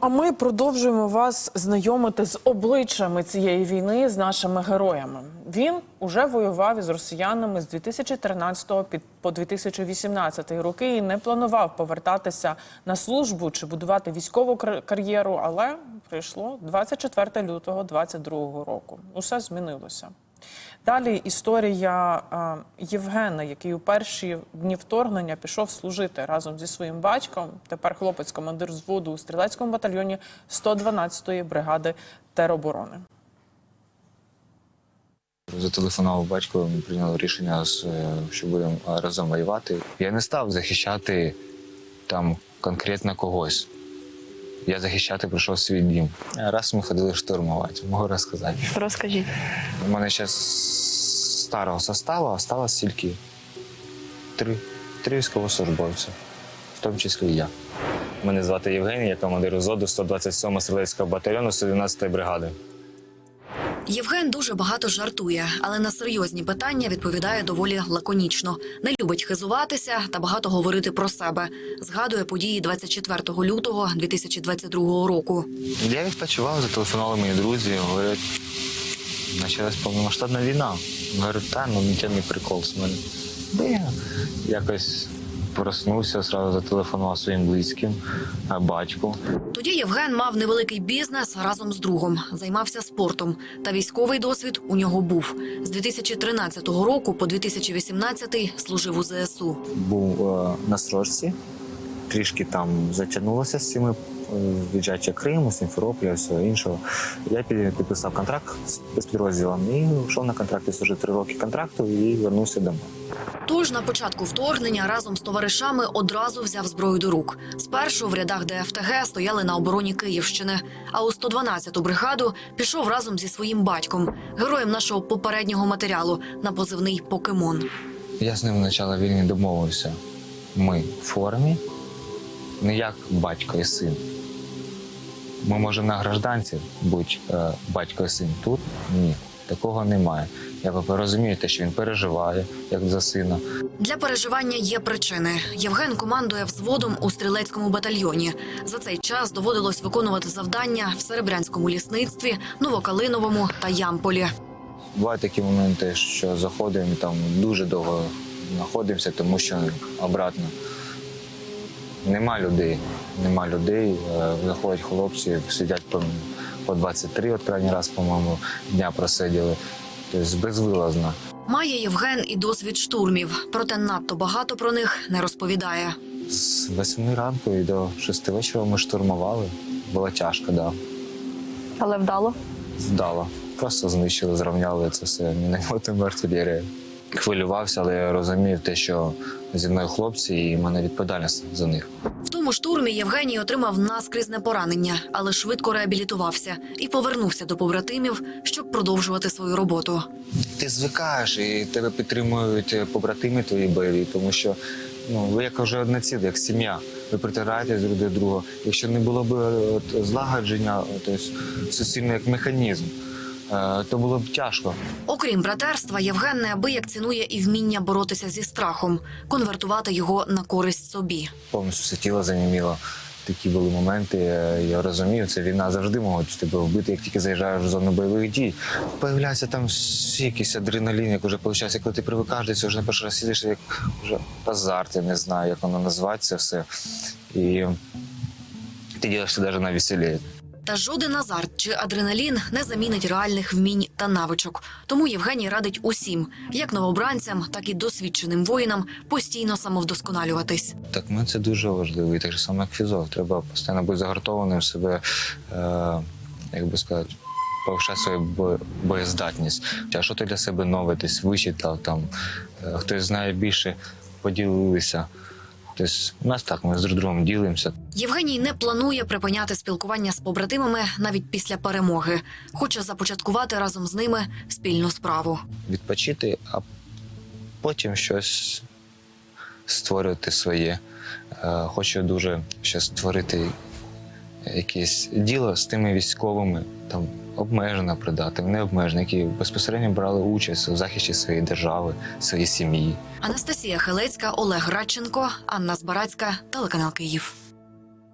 А ми продовжуємо вас знайомити з обличчями цієї війни з нашими героями. Він уже воював із росіянами з 2013 під- по 2018 роки і не планував повертатися на службу чи будувати військову кар- кар'єру, але прийшло 24 лютого 2022 року. Усе змінилося. Далі історія Євгена, який у перші дні вторгнення пішов служити разом зі своїм батьком. Тепер хлопець, командир взводу у стрілецькому батальйоні 112-ї бригади тероборони. Зателефонував батько, ми прийняли рішення, з- що будемо разом воювати. Я не став захищати там конкретно когось. Я захищати прийшов свій дім. Раз ми ходили штурмувати, можу розказати. Розкажіть. У мене ще з старого составу осталось тільки три, три військовослужбовця, в тому числі і я. Мене звати Євгеній, я командир УЗОДу 127 стрілецького батальйону 112 бригади. Євген дуже багато жартує, але на серйозні питання відповідає доволі лаконічно. Не любить хизуватися та багато говорити про себе. Згадує події 24 лютого 2022 року. Я відпочивав, зателефонували мої друзі, говорять, почалась повномасштабна війна. Говорю, та ну нічого прикол з мене. Да я якось проснувся, одразу зателефонував своїм близьким, батьку. Тоді Євген мав невеликий бізнес разом з другом, займався спортом. Та військовий досвід у нього був. З 2013 року по 2018 служив у ЗСУ. Був е, на срочці, трішки там затягнулося з цими е, віджаття Криму, Сімферополя, всього іншого. Я підписав контракт з підрозділом і йшов на контракт, служив три роки контракту і вернувся домой. Тож на початку вторгнення разом з товаришами одразу взяв зброю до рук. Спершу в рядах ДФТГ стояли на обороні Київщини, а у 112-ту бригаду пішов разом зі своїм батьком, героєм нашого попереднього матеріалу на позивний Покемон. Я з ним початку війни домовився. Ми в формі, не як батько і син. Ми можемо на гражданці бути е, батько і син. Тут ні, такого немає. Я розумію те, що він переживає, як за сина. Для переживання є причини. Євген командує взводом у стрілецькому батальйоні. За цей час доводилось виконувати завдання в Серебрянському лісництві, Новокалиновому та Ямполі. Бувають такі моменти, що заходимо там дуже довго знаходимося, тому що обратно нема людей. Нема людей. Е, Заходять хлопці, сидять по, по 23, от крайній раз, по-моєму, дня просиділи. Тобто безвилазно. Має Євген і досвід штурмів, проте надто багато про них не розповідає. З восьми ранку і до шести вечора ми штурмували. Було тяжко, да. Але вдало. Вдало. Просто знищили, зрівняли це все мінометом артилерією. Хвилювався, але я розумів те, що зі мною хлопці, і в мене відповідальність за них. В тому штурмі Євгеній отримав наскрізне поранення, але швидко реабілітувався і повернувся до побратимів, щоб продовжувати свою роботу. Ти звикаєш і тебе підтримують е, побратими твої бойові, тому що ну, ви як вже одне ціле, як сім'я. Ви притираєтесь друг до друга. Якщо не було б е, злагодження, тобто суцільно як механізм, то було б тяжко. Окрім братерства, Євген неабияк цінує і вміння боротися зі страхом, конвертувати його на користь собі. повністю все тіло заніміло. Такі були моменти. е, Я розумію, це війна завжди можуть тебе вбити, як тільки заїжджаєш в зону бойових дій. Появляється там якийсь адреналін, як вже виходить, коли ти привикаєш до цього, вже на перший раз сидиш, як вже азарт, я не знаю, як воно називається все. І ти ділишся навіть на веселі. Та жоден азарт чи адреналін не замінить реальних вмінь та навичок. Тому Євгеній радить усім, як новобранцям, так і досвідченим воїнам, постійно самовдосконалюватись. Так, ну це дуже важливо. І так же само, як фізо. Треба постійно бути загартованим в себе, е, як би сказати, повишати свою боєздатність. А що ти для себе нове, десь вичитав, там, е, хтось знає більше, поділилися. Тобто, у нас так, ми з другом ділимося. Євгеній не планує припиняти спілкування з побратимами навіть після перемоги. Хоче започаткувати разом з ними спільну справу. Відпочити, а потім щось створювати своє. Е, Хочу дуже ще створити якесь діло з тими військовими, там обмежено придати, не обмежено, які безпосередньо брали участь у захисті своєї держави, своєї сім'ї. Анастасія Хелецька, Олег Радченко, Анна Збарацька, телеканал Київ.